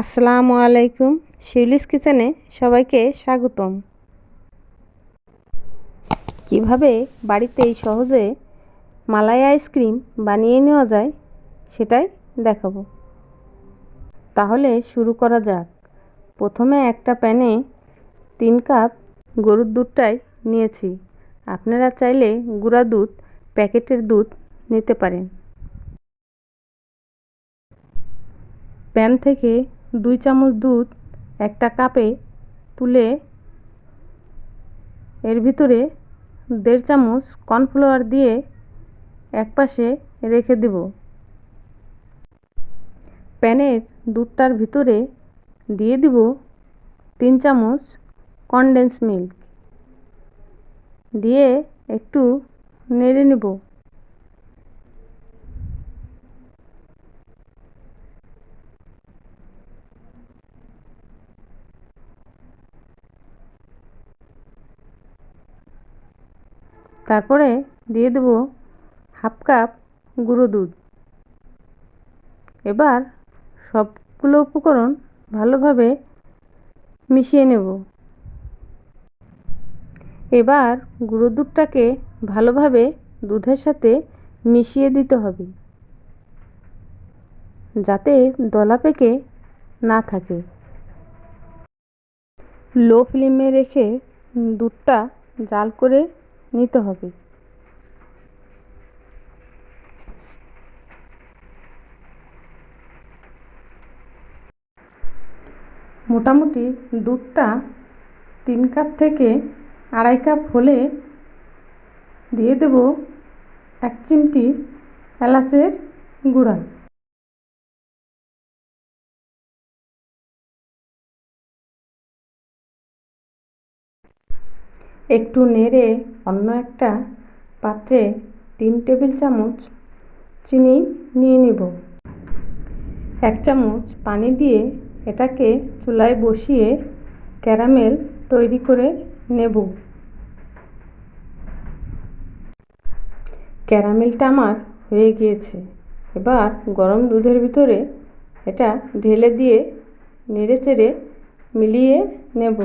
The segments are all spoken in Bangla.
আসসালামু আলাইকুম, শিউলিস কিচেনে সবাইকে স্বাগতম। কীভাবে বাড়িতেই সহজে মালাই আইসক্রিম বানিয়ে নেওয়া যায় সেটাই দেখাবো। তাহলে শুরু করা যাক। প্রথমে একটা প্যানে তিন কাপ গরুর দুধটাই নিয়েছি। আপনারা চাইলে গুঁড়া দুধ, প্যাকেটের দুধ নিতে পারেন। প্যান থেকে দুই চামচ দুধ একটা কাপে তুলে এর ভিতরে দেড় চামচ কর্নফ্লাওয়ার দিয়ে একপাশে রেখে দেব। প্যানের দুধটার ভিতরে দিয়ে দিব তিন চামচ কনডেন্স মিল্ক দিয়ে একটু নেড়ে নেব। তারপরে দিয়ে দেব হাফ কাপ গুঁড়ো দুধ। এবার সবগুলো উপকরণ ভালোভাবে মিশিয়ে নেব। এবার গুঁড়ো দুধটাকে ভালোভাবে দুধের সাথে মিশিয়ে দিতে হবে। যাতে দলা পেকে না থাকে। লো ফ্লেমে রেখে দুধটা জাল করে নিতে হবে। মোটামুটি দুধটা তিন কাপ থেকে আড়াই কাপ হলে দিয়ে দেব এক চিমটি এলাচের গুঁড়া। একটু নেড়ে অন্য একটা পাত্রে তিন টেবিল চামচ চিনি নিয়ে নিব। এক চামচ পানি দিয়ে এটাকে চুলায় বসিয়ে ক্যারামেল তৈরি করে নেব। ক্যারামেলটা আমার হয়ে গিয়েছে। এবার গরম দুধের ভিতরে এটা ঢেলে দিয়ে নেড়ে চেড়ে মিলিয়ে নেব।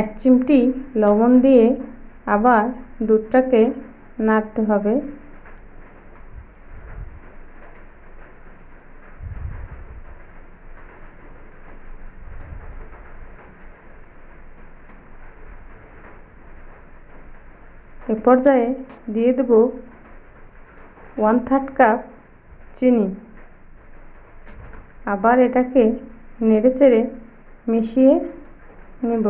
এক চিমটি লবণ দিয়ে আবার দুধটাকে নাড়তে হবে। এ পর্যায়ে দিয়ে দেব ওয়ান থার্ড কাপ চিনি। আবার এটাকে নেড়ে চেড়ে মিশিয়ে নেব।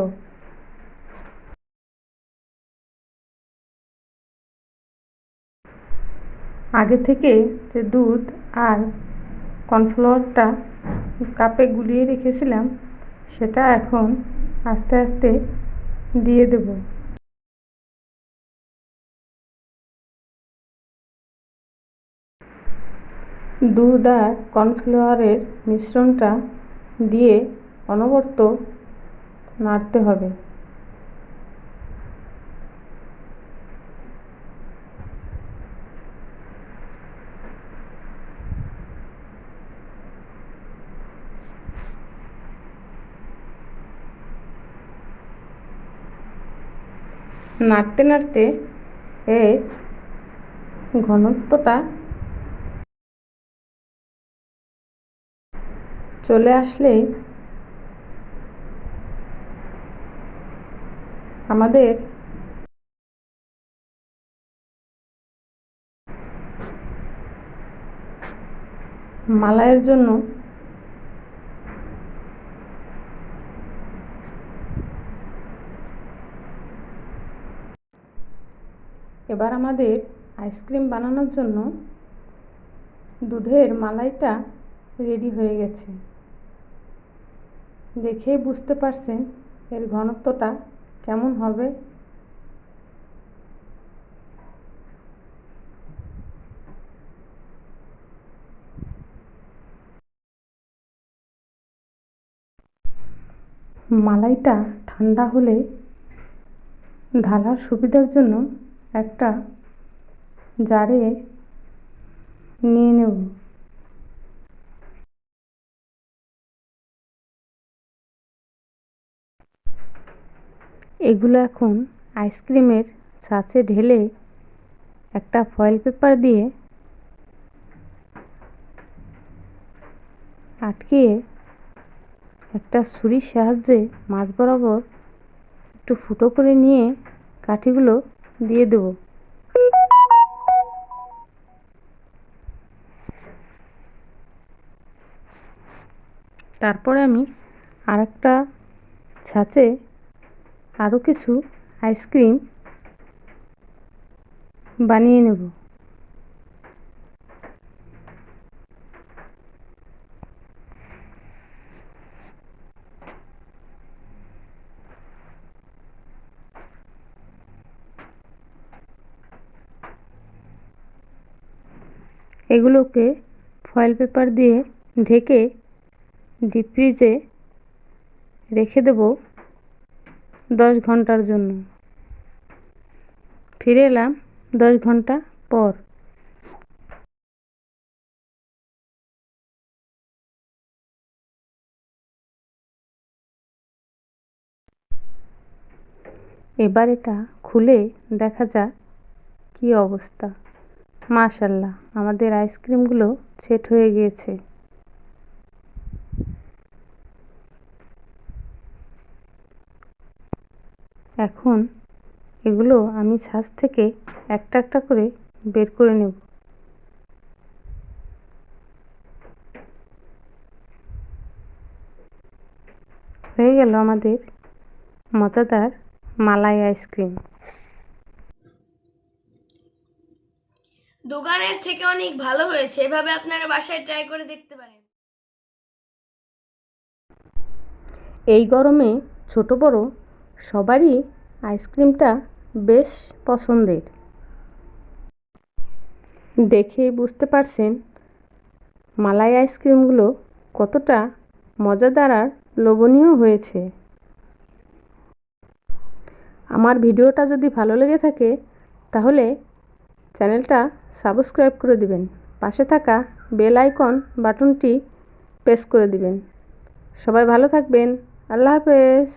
আগে থেকে যে দুধ আর কর্নফ্লাওয়ারটা কাপে গুলিয়ে রেখেছিলাম, সেটা এখন আস্তে আস্তে দিয়ে দেব। দুধ আর কর্নফ্লাওয়ারের মিশ্রণটা দিয়ে অনবরত নাড়তে হবে। নাড়তে নাড়তে এর ঘনত্বটা চলে আসলেই আমাদের মালাইয়ের জন্য এবার আমাদের আইসক্রিম বানানোর জন্য দুধের মালাইটা রেডি হয়ে গেছে। দেখেই বুঝতে পারছেন এর ঘনত্বটা কেমন হবে। মালাইটা ঠান্ডা হলে ঢালার সুবিধার জন্য একটা জারে নিয়ে নেব। এগুলো এখন আইসক্রিমের ছাঁচে ঢেলে একটা ফয়েল পেপার দিয়ে আটকিয়ে একটা ছুরির সাহায্যে মাছ বরাবর একটু ফুটো করে নিয়ে কাঠিগুলো দিয়ে দেব। তারপরে আমি আরেকটা ছাঁচে আরও কিছু আইসক্রিম বানিয়ে নেব। এগুলোকে ফয়েল পেপার দিয়ে ঢেকে ডিপ ফ্রিজে রেখে দেব দশ ঘণ্টার জন্য। ফিরে এলাম দশ ঘণ্টা পর। এবার এটা খুলে দেখা যাক কী অবস্থা। মাশাল্লাহ, আমাদের আইসক্রিমগুলো সেট হয়ে গিয়েছে এখন এগুলো আমি ছাঁচ থেকে একটা একটা করে বের করে নেব। হয়ে গেল আমাদের মজাদার মালাই আইসক্রিম। দোকানের থেকে অনেক ভালো হয়েছে। এভাবে আপনারা বাসায় ট্রাই করে দেখতে পারেন। এই গরমে ছোট বড় সবারই আইসক্রিমটা বেশ পছন্দের। দেখেই বুঝতে পারছেন মালাই আইসক্রিমগুলো কতটা মজাদার আর লোভনীয় হয়েছে। আমার ভিডিওটা যদি ভালো লেগে থাকে, তাহলে চ্যানেলটা সাবস্ক্রাইব করে দিবেন। পাশে থাকা বেল আইকন বাটনটি প্রেস করে দিবেন। সবাই ভালো থাকবেন। আল্লাহ হাফেজ।